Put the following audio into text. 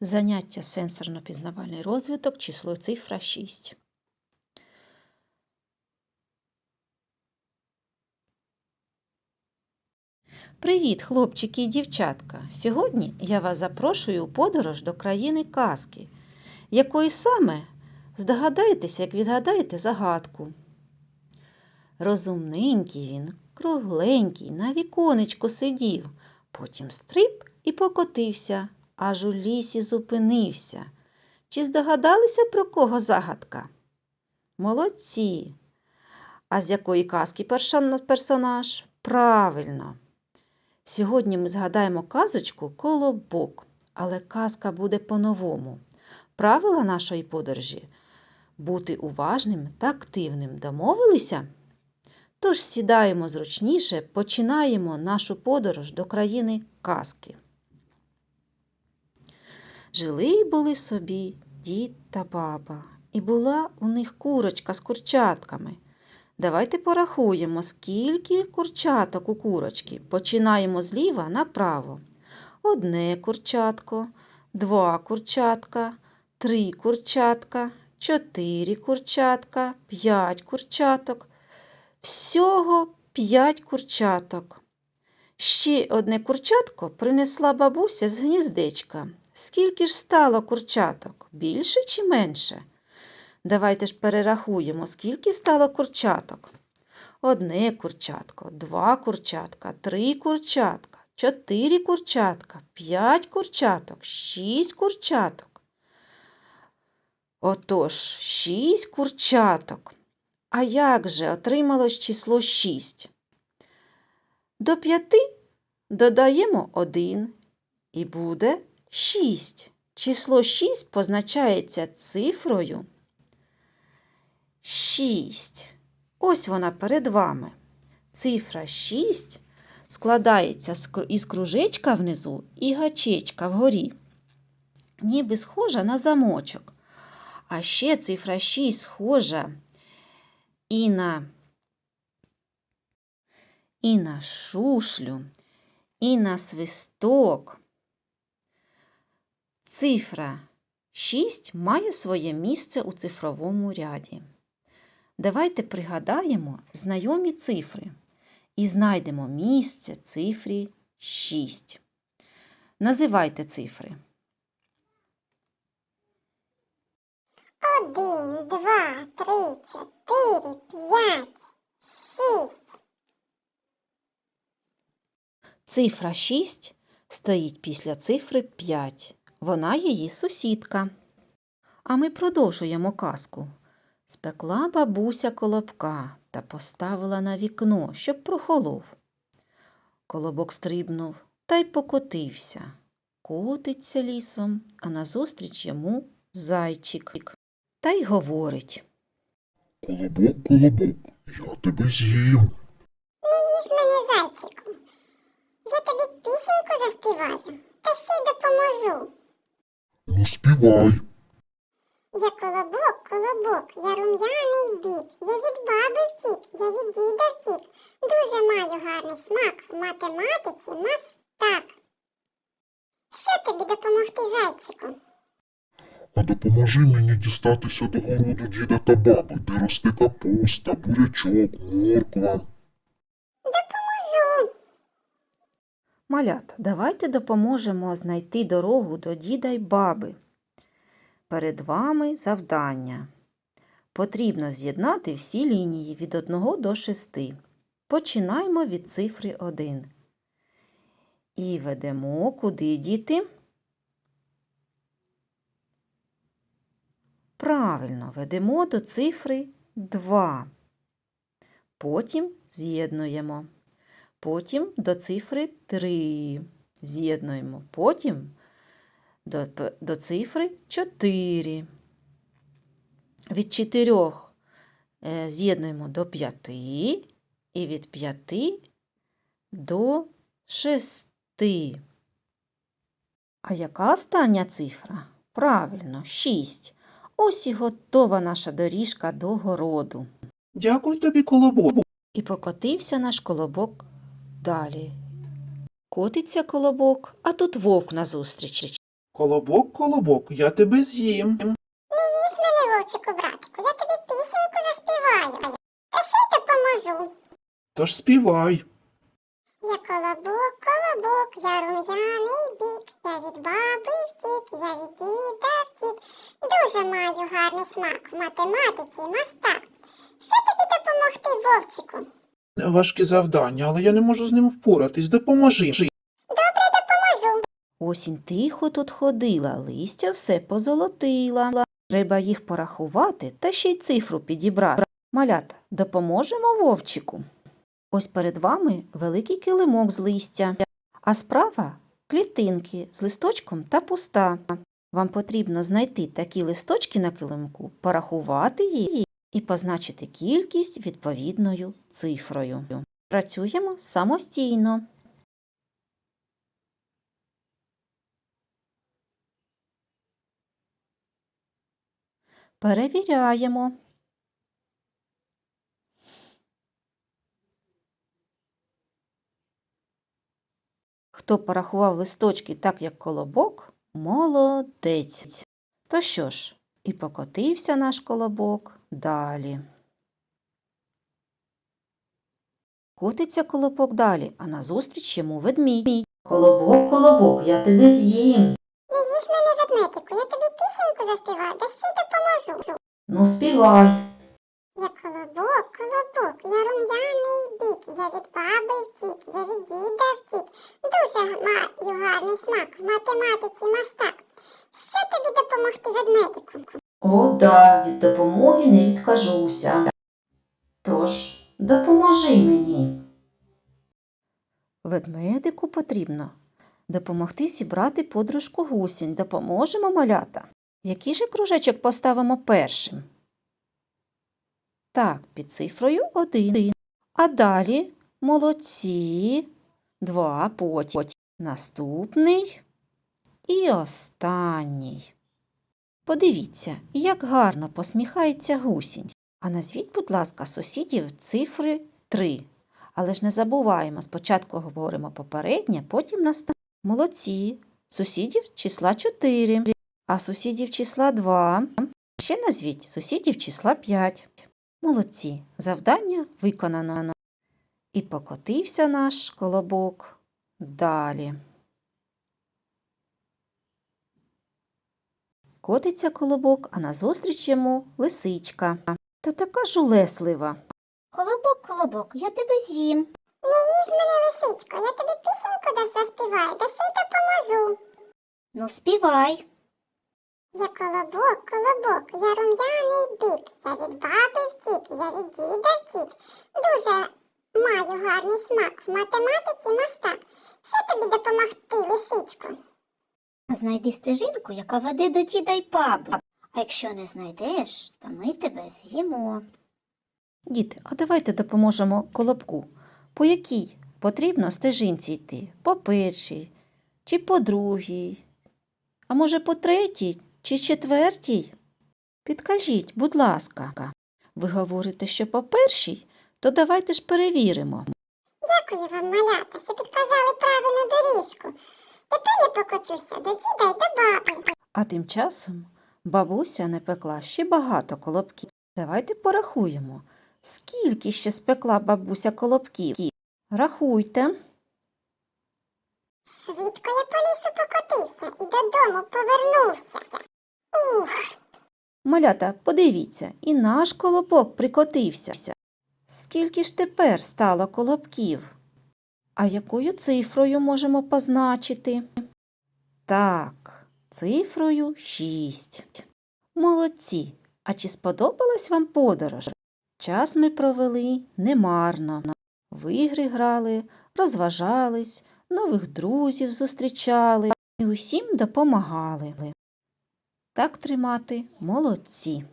Заняття сенсорно-пізнавальний розвиток, число цифра 6. Привіт, хлопчики і дівчатка! Сьогодні я вас запрошую у подорож до країни казки, якої саме здогадаєтеся, як відгадаєте загадку. Розумненький він, кругленький, на віконечку сидів, потім стриб і покотився, аж у лісі зупинився. Чи здогадалися, про кого загадка? Молодці! А з якої казки персонаж? Правильно. Сьогодні ми згадаємо казочку Колобок, але казка буде по-новому. Правила нашої подорожі бути уважним та активним. Домовилися? Тож сідаємо зручніше, починаємо нашу подорож до країни казки. Жили й були собі дід та баба, і була у них курочка з курчатками. Давайте порахуємо, скільки курчаток у курочки. Починаємо зліва направо. Одне курчатко, два курчатка, три курчатка, чотири курчатка, п'ять курчаток. Всього п'ять курчаток. Ще одне курчатко принесла бабуся з гніздечка. Скільки ж стало курчаток? Більше чи менше? Давайте ж перерахуємо, скільки стало курчаток. Одне курчатко, два курчатка, три курчатка, чотири курчатка, п'ять курчаток, шість курчаток. Отож, шість курчаток. А як же отрималось число шість? До п'яти додаємо один і буде шість. Число шість позначається цифрою 6. Ось вона перед вами. Цифра 6 складається із кружечка внизу і гачечка вгорі. Ніби схожа на замочок. А ще цифра 6 схожа і на, і на шушлю, і на свисток. Цифра 6 має своє місце у цифровому ряді. Давайте пригадаємо знайомі цифри і знайдемо місце цифрі 6. Називайте цифри. Один, два, три, чотири, п'ять, шість. Цифра 6 стоїть після цифри 5. Вона її сусідка. А ми продовжуємо казку. Спекла бабуся колобка та поставила на вікно, щоб прохолов. Колобок стрибнув та й покотився. Котиться лісом, а назустріч йому зайчик. Та й говорить. Колобок, колобок, я тебе з'їм. Не їж мене зайчику. Я тобі пісеньку заспіваю та ще й допоможу. Ну співай. Я колобок, колобок, я рум'яний бік, я від баби втік, я від діда втік. Дуже маю гарний смак в математиці мастак. Що тобі допомогти, зайчику? А допоможи мені дістатися до городу діда та баби, де росте капуста, бурячок, морква. Допоможу. Малята, давайте допоможемо знайти дорогу до діда й баби. Перед вами завдання. Потрібно з'єднати всі лінії від 1 до 6. Починаємо від цифри 1. І ведемо куди діти? Правильно, ведемо до цифри 2. Потім з'єднуємо. Потім до цифри 3 з'єднуємо. Потім до, до цифри 4. Від 4 е, з'єднуємо до 5 і від 5 до 6. А яка остання цифра? Правильно, 6. Ось і готова наша доріжка до городу. Дякую тобі, колобок. І покотився наш колобок далі. Котиться колобок, а тут вовк назустріч. Колобок, колобок, я тебе з'їм. Не їж мене, вовчику, братику, я тобі пісеньку заспіваю. Та ще й допоможу. Тож співай. Я колобок, колобок, я рум'яний бік, я від баби втік, я від діда втік. Дуже маю гарний смак в математиці мастак. Що тобі допомогти, вовчику? Важке завдання, але я не можу з ним впоратись. Допоможи. Добре допоможу. Осінь тихо тут ходила, листя все позолотила. Треба їх порахувати та ще й цифру підібрати. Малята, допоможемо вовчику. Ось перед вами великий килимок з листя, а справа клітинки з листочком та пуста. Вам потрібно знайти такі листочки на килимку, порахувати їх і позначити кількість відповідною цифрою. Працюємо самостійно. Перевіряємо. Хто порахував листочки так, як колобок, молодець. То що ж, і покотився наш колобок далі. Котиться колобок далі, а назустріч йому ведмідь. Колобок, колобок, я тебе з'їм. Не їж мене, ведмедику, я тобі пісеньку заспіваю, та ще й допоможу. Ну, співай. Я колобок, колобок, я рум'яний бік, я від баби втік, я від діда втік. Дуже маю гарний смак в математиці мастак. Що тобі допомогти, ведмедику? О, да, від допомоги не відкажуся. Тож, допоможи мені. Ведмедику потрібно допомогти зібрати подружку гусінь. Допоможемо малята. Який же кружечок поставимо першим? Так, під цифрою один. А далі молодці. Два, потім. Наступний і останній. Подивіться, як гарно посміхається гусінь. А назвіть, будь ласка, сусідів цифри 3. Але ж не забуваємо, спочатку говоримо попереднє, потім наступне. Молодці. Сусідів числа 4, а сусідів числа 2. Ще назвіть сусідів числа 5. Молодці. Завдання виконано. І покотився наш колобок далі. Котиться колобок, а назустріч йому лисичка. Та така ж улеслива. Колобок, колобок, я тебе з'їм. Не їж мене, лисичко, я тобі пісеньку да заспіваю, та ще й допоможу. Ну, співай. Я колобок, колобок, я рум'яний бік, я від баби втік, я від діда втік. Дуже маю гарний смак в математиці мастак. Що тобі допомогти, лисичко? Знайди стежинку, яка веде до діда й баби. А якщо не знайдеш, то ми тебе з'їмо. Діти, а давайте допоможемо колобку. По якій потрібно стежинці йти? По першій чи по другій? А може по третій чи четвертій? Підкажіть, будь ласка. Ви говорите, що по першій, то давайте ж перевіримо. Дякую вам, малята, що підказали правильну доріжку. Тепер я покочуся до діда й до баби. А тим часом бабуся не пекла ще багато колобків. Давайте порахуємо, скільки ще спекла бабуся колобків. Рахуйте. Швидко я по лісу покотився і додому повернувся. Ух, Малята, подивіться, і наш колобок прикотився. Скільки ж тепер стало колобків? А якою цифрою можемо позначити? Так, цифрою 6. Молодці. А чи сподобалась вам подорож? Час ми провели немарно. В ігри грали, розважались, нових друзів зустрічали і усім допомагали. Так тримати молодці.